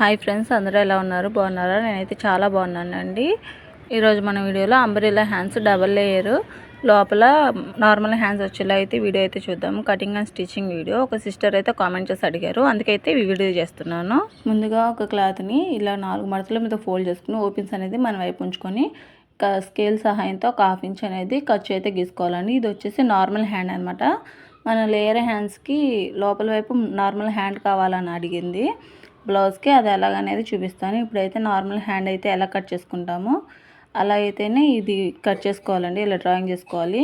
Hi friends అందరూ ఎలా ఉన్నారు? బాగున్నారా? నేనైతే చాలా బాగున్నానండి. ఈరోజు మన వీడియోలో అంబ్రెలా హ్యాండ్స్ డబల్ లేయర్. లోపల నార్మల్ హ్యాండ్స్ వచ్చేలా అయితే వీడియో అయితే చూద్దాము కటింగ్ అండ్ స్టిచ్చింగ్ వీడియో. ఒక సిస్టర్ అయితే కామెంట్ చేసి అడిగారు. అందుకైతే వీడియో చేస్తున్నాను. ముందుగా ఒక క్లాత్ని ఇలా నాలుగు మడతల మీద ఫోల్డ్ చేసుకుని ఓపెన్స్ అనేది మన వైపు ఉంచుకొని స్కేల్ సహాయంతో ఒక హాఫ్ ఇంచ్ అనేది ఖర్చు అయితే గీసుకోవాలండి. ఇది వచ్చేసి నార్మల్ హ్యాండ్ అనమాట మన లేయర్ హ్యాండ్స్కి లోపల వైపు నార్మల్ హ్యాండ్ కావాలని అడిగింది. బ్లౌజ్కి అది ఎలాగనేది చూపిస్తాను. ఇప్పుడైతే నార్మల్ హ్యాండ్ అయితే ఎలా కట్ చేసుకుంటామో అలా అయితేనే ఇది కట్ చేసుకోవాలండి ఇలా డ్రాయింగ్ చేసుకోవాలి.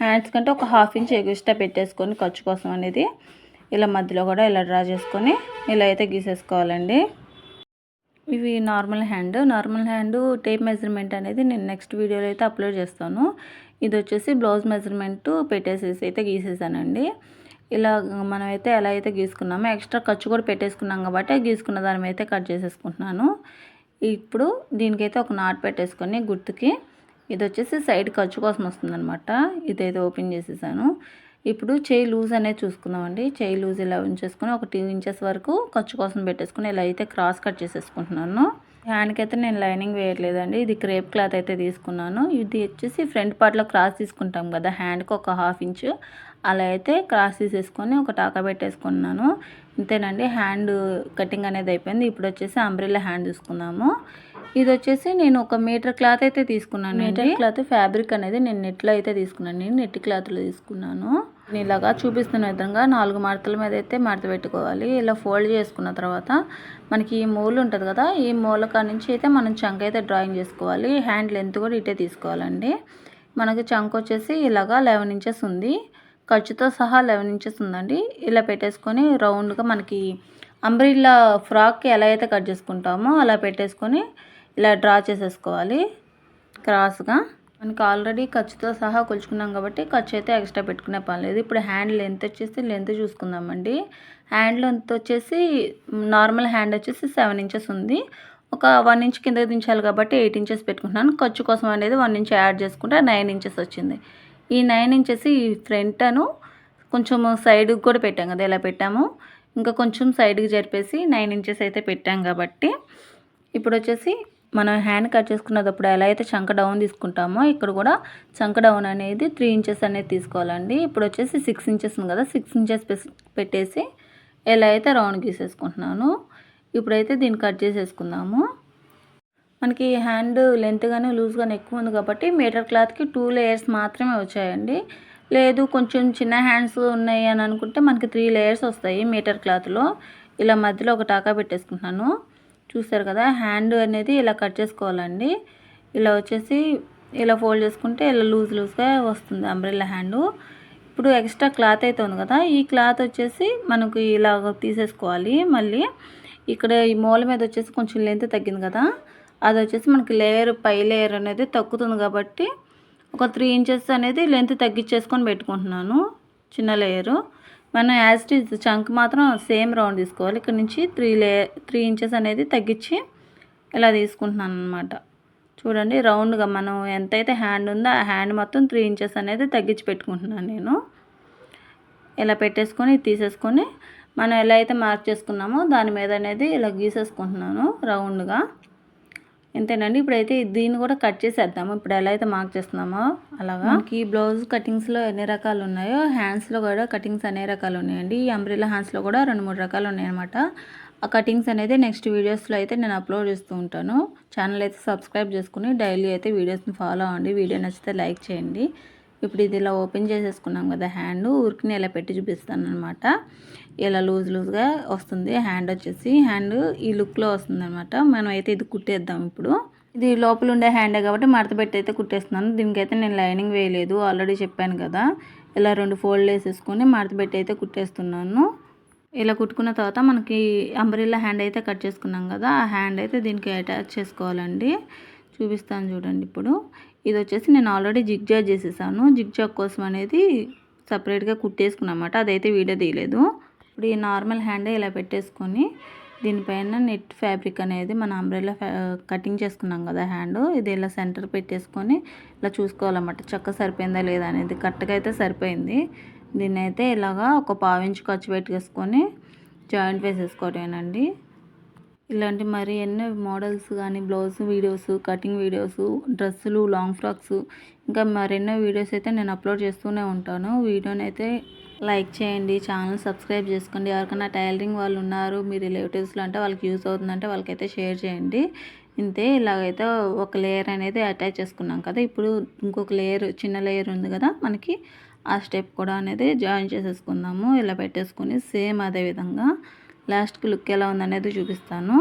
హ్యాండ్స్ కంటే ఒక హాఫ్ ఇంచ్ ఎగుస్టా పెట్టేసుకొని ఖర్చు కోసం అనేది ఇలా మధ్యలో కూడా ఇలా డ్రా చేసుకొని ఇలా అయితే గీసేసుకోవాలండి. ఇవి normal hand. Normal hand tape measurement అనేది నేను నెక్స్ట్ వీడియోలో అయితే అప్లోడ్ చేస్తాను. ఇది వచ్చేసి బ్లౌజ్ మెజర్మెంట్ పెట్టేసేసి అయితే గీసేసానండి. ఇలా మనమైతే ఎలా అయితే గీసుకున్నామో ఎక్స్ట్రా ఖర్చు కూడా పెట్టేసుకున్నాం కాబట్టి గీసుకున్న దాని అయితే కట్ చేసేసుకుంటున్నాను. ఇప్పుడు దీనికైతే ఒక నాట్ పెట్టేసుకొని గుర్తుకి ఇది వచ్చేసి సైడ్ ఖర్చు కోసం వస్తుందన్నమాట. ఇదైతే ఓపెన్ చేసేసాను. ఇప్పుడు చేయి లూజ్ అనేది చూసుకుందామండి. చేయి లూజ్ ఇలా ఉంచేసుకొని ఒక టూ ఇంచెస్ వరకు ఖర్చు కోసం పెట్టేసుకుని ఇలా అయితే క్రాస్ కట్ చేసేసుకుంటున్నాను. హ్యాండ్కి అయితే నేను లైనింగ్ వేయట్లేదండి. ఇది క్రేప్ క్లాత్ అయితే తీసుకున్నాను. ఇది వచ్చేసి ఫ్రంట్ పార్ట్లో క్రాస్ తీసుకుంటాం కదా హ్యాండ్కి ఒక హాఫ్ ఇంచు. అలా అయితే క్రాస్ తీసేసుకొని ఒక టాకా పెట్టేసుకున్నాను. ఇంతేనండి హ్యాండ్ కటింగ్ అనేది అయిపోయింది. ఇప్పుడు వచ్చేసి అంబ్రిల్లా హ్యాండ్ తీసుకున్నాము. ఇది వచ్చేసి నేను ఒక మీటర్ క్లాత్ అయితే తీసుకున్నాను మీటర్ క్లాత్ ఫ్యాబ్రిక్ అనేది నేను నెట్లో అయితే తీసుకున్నాను. నేను నెట్ క్లాత్లో తీసుకున్నాను. ఇలాగా చూపిస్తున్న విధంగా నాలుగు మడతల మీద అయితే మడత పెట్టుకోవాలి. ఇలా ఫోల్డ్ చేసుకున్న తర్వాత మనకి ఈ మూలు ఉంటుంది కదా ఈ మూల నుంచి అయితే మనం చంక అయితే డ్రాయింగ్ చేసుకోవాలి. హ్యాండ్ లెంత్ కూడా ఇటే తీసుకోవాలండి. మనకి చంక వచ్చేసి ఇలాగా లెవెన్ ఇంచెస్ ఉంది. ఖర్చుతో సహా లెవెన్ ఇంచెస్ ఉందండి. ఇలా పెట్టేసుకొని రౌండ్గా మనకి అంబ్రిల్లా ఫ్రాక్కి ఎలా అయితే కట్ చేసుకుంటామో అలా పెట్టేసుకొని ఇలా డ్రా చేసేసుకోవాలి. క్రాస్గా. మనకి ఆల్రెడీ ఖర్చుతో సహా కొలుచుకున్నాం కాబట్టి ఖర్చు అయితే ఎక్స్ట్రా పెట్టుకునే పర్లేదు ఇప్పుడు హ్యాండ్ లెంత్ వచ్చేసి లెంత్ చూసుకుందామండి. హ్యాండ్ లెంత్ వచ్చేసి నార్మల్ హ్యాండ్ వచ్చేసి సెవెన్ ఇంచెస్ ఉంది. ఒక వన్ ఇంచ్ కింద దించాలి కాబట్టి ఎయిట్ ఇంచెస్ పెట్టుకుంటున్నాను. ఖర్చు కోసం అనేది వన్ ఇంచ్ యాడ్ చేసుకుంటే నైన్ ఇంచెస్ వచ్చింది. ఈ నైన్ ఇంచెస్ ఈ ఫ్రంట్ అను కొంచెం సైడ్కి కూడా పెట్టాం కదా ఇలా పెట్టాము? ఇంకా కొంచెం సైడ్కి జరిపేసి నైన్ ఇంచెస్ అయితే పెట్టాం కాబట్టి ఇప్పుడు వచ్చేసి మనం హ్యాండ్ కట్ చేసుకున్నప్పుడు ఎలా అయితే చంక డౌన్ తీసుకుంటామో ఇక్కడ కూడా చంక డౌన్ అనేది త్రీ ఇంచెస్ అనేది తీసుకోవాలండి. ఇప్పుడు వచ్చేసి సిక్స్ ఇంచెస్ ఉంది కదా సిక్స్ ఇంచెస్ పెట్టేసి ఎలా అయితే రౌండ్ గీసేసుకుంటున్నాను. ఇప్పుడైతే దీన్ని కట్ చేసేసుకుందాము. మనకి హ్యాండ్ లెంత్ కానీ లూజ్ కానీ ఎక్కువ ఉంది కాబట్టి మీటర్ క్లాత్కి టూ లేయర్స్ మాత్రమే వచ్చాయండి. లేదు కొంచెం చిన్న హ్యాండ్స్ ఉన్నాయి అని అనుకుంటే మనకి త్రీ లేయర్స్ వస్తాయి మీటర్ క్లాత్లో ఇలా మధ్యలో ఒక టాకా పెట్టేసుకుంటున్నాను. చూసారు కదా హ్యాండ్ అనేది ఇలా కట్ చేసుకోవాలండి. ఇలా వచ్చేసి ఇలా ఫోల్డ్ చేసుకుంటే ఇలా లూజ్ లూజ్గా వస్తుంది అంబ్రెల్లా హ్యాండు. ఇప్పుడు ఎక్స్ట్రా క్లాత్ అయితే ఉంది కదా ఈ క్లాత్ వచ్చేసి మనకు ఇలా తీసేసుకోవాలి. మళ్ళీ ఇక్కడ ఈ మూల మీద వచ్చేసి కొంచెం లెంత్ తగ్గింది కదా అది వచ్చేసి మనకి లేయర్ పై లేయర్ అనేది తగ్గుతుంది కాబట్టి ఒక త్రీ ఇంచెస్ అనేది లెంత్ తగ్గించేసుకొని పెట్టుకుంటున్నాను చిన్న లేయరు. మనం యాజ్ ఇట్ చంక్ మాత్రం సేమ్ రౌండ్ తీసుకోవాలి. ఇక్కడ నుంచి త్రీ లే త్రీ ఇంచెస్ అనేది తగ్గించి ఇలా తీసుకుంటున్నాను అనమాట చూడండి రౌండ్గా మనం ఎంతైతే హ్యాండ్ ఉందో ఆ హ్యాండ్ మొత్తం త్రీ ఇంచెస్ అనేది తగ్గించి పెట్టుకుంటున్నాను నేను. ఇలా పెట్టేసుకొని తీసేసుకొని మనం ఎలా అయితే మార్క్ చేసుకున్నామో దాని మీద అనేది ఇలా గీసేసుకుంటున్నాను రౌండ్గా. ఇంతేనండి ఇప్పుడైతే దీన్ని కూడా కట్ చేసేద్దాము. ఇప్పుడు ఎలా అయితే మార్క్ చేస్తున్నామో అలాగా. మనకి బ్లౌజ్ కటింగ్స్లో ఎన్ని రకాలు ఉన్నాయో హ్యాండ్స్లో కూడా కటింగ్స్ అనే రకాలు ఉన్నాయండి. ఈ అంబ్రిల్లా హ్యాండ్స్లో కూడా రెండు మూడు రకాలు ఉన్నాయన్నమాట. ఆ కటింగ్స్ అనేది నెక్స్ట్ వీడియోస్లో అయితే నేను అప్లోడ్ చేస్తూ ఉంటాను. ఛానల్ అయితే సబ్స్క్రైబ్ చేసుకుని డైలీ అయితే వీడియోస్ని ఫాలో అవ్వండి. వీడియో నచ్చితే లైక్ చేయండి. ఇప్పుడు ఇది ఇలా ఓపెన్ చేసేసుకున్నాం కదా హ్యాండ్ ఉరికిని ఇలా పెట్టి చూపిస్తాను అనమాట ఇలా లూజ్ లూజ్గా వస్తుంది. హ్యాండ్ వచ్చేసి హ్యాండ్ ఈ లుక్లో వస్తుంది అనమాట మనం అయితే ఇది కుట్టేద్దాం ఇప్పుడు. ఇది లోపల ఉండే హ్యాండే కాబట్టి మడత పెట్టి అయితే కుట్టేస్తున్నాను. దీనికైతే నేను లైనింగ్ వేయలేదు. ఆల్రెడీ చెప్పాను కదా. ఇలా రెండు ఫోల్డ్ వేసేసుకొని మడత పెట్టి అయితే కుట్టేస్తున్నాను. ఇలా కుట్టుకున్న తర్వాత మనకి అంబ్రిల్లా హ్యాండ్ అయితే కట్ చేసుకున్నాం కదా. ఆ హ్యాండ్ అయితే దీనికి అటాచ్ చేసుకోవాలండి. చూపిస్తాను చూడండి ఇప్పుడు. ఇది వచ్చేసి నేను ఆల్రెడీ జిగ్జాగ్ చేసేసాను. జిగ్జాగ్ కోసం అనేది సపరేట్గా కుట్టేసుకున్నమాట. అదైతే వీడియో తీయలేదు. ఇప్పుడు ఈ నార్మల్ హ్యాండ్ ఇలా పెట్టేసుకొని దీనిపైన నెట్ ఫ్యాబ్రిక్ అనేది మన అంబ్రెల్లా కటింగ్ చేసుకున్నాం కదా హ్యాండ్. ఇది ఇలా సెంటర్ పెట్టేసుకొని ఇలా చూసుకోవాలన్నమాట. చక్క సరిపోయిందా లేదా అనేది కరెక్ట్గా అయితే సరిపోయింది. దీన్ని అయితే ఇలాగా ఒక పావించి ఖర్చు పెట్టేసుకొని జాయింట్ వేసేసుకోవటమేనండి. ఇలాంటి మరి ఎన్నో మోడల్స్ కానీ బ్లౌజ్ వీడియోస్ కటింగ్ వీడియోస్ డ్రెస్సులు లాంగ్ ఫ్రాక్స్ ఇంకా మరెన్నో వీడియోస్ అయితే నేను అప్లోడ్ చేస్తూనే ఉంటాను. వీడియోని అయితే లైక్ చేయండి ఛానల్ సబ్స్క్రైబ్ చేసుకోండి. ఎవరికైనా టైలరింగ్ వాళ్ళు ఉన్నారు మీ రిలేటివ్స్లో అంటే వాళ్ళకి యూస్ అవుతుందంటే వాళ్ళకైతే షేర్ చేయండి. ఇంతే ఇలాగైతే ఒక లేయర్ అనేది అటాచ్ చేసుకున్నాం కదా. ఇప్పుడు ఇంకొక లేయర్ చిన్న లేయర్ ఉంది కదా మనకి. ఆ స్టెప్ కూడా అనేది జాయిన్ చేసేసుకుందాము. ఇలా పెట్టేసుకొని సేమ్ అదే విధంగా లాస్ట్కి లుక్ ఎలా ఉందనేది చూపిస్తాను.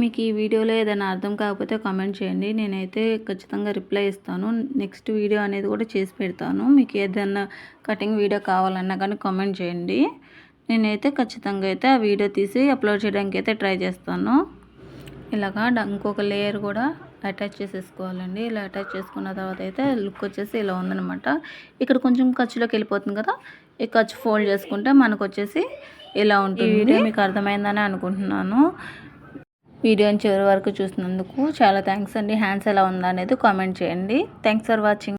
మీకు ఈ వీడియోలో ఏదైనా అర్థం కాకపోతే కామెంట్ చేయండి. నేనైతే ఖచ్చితంగా రిప్లై ఇస్తాను. నెక్స్ట్ వీడియో అనేది కూడా చేసి పెడతాను. మీకు ఏదైనా కటింగ్ వీడియో కావాలన్నా కానీ కామెంట్ చేయండి. నేనైతే ఖచ్చితంగా అయితే ఆ వీడియో తీసి అప్లోడ్ చేయడానికి అయితే ట్రై చేస్తాను. ఇలాగా ఇంకొక లేయర్ కూడా అటాచ్ చేసేసుకోవాలండి. ఇలా అటాచ్ చేసుకున్న తర్వాత అయితే లుక్ వచ్చేసి ఇలా ఉందనమాట ఇక్కడ కొంచెం ఖర్చులోకి వెళ్ళిపోతుంది కదా? ఈ ఖర్చు ఫోల్డ్ చేసుకుంటే మనకు వచ్చేసి ఇలా ఉంటుంది వీడియో మీకు అర్థమైందని అనుకుంటున్నాను. వీడియోని చివరి వరకు చూసినందుకు చాలా థ్యాంక్స్ అండి. హ్యాండ్స్ ఎలా ఉందా అనేది కామెంట్ చేయండి. Thanks for watching.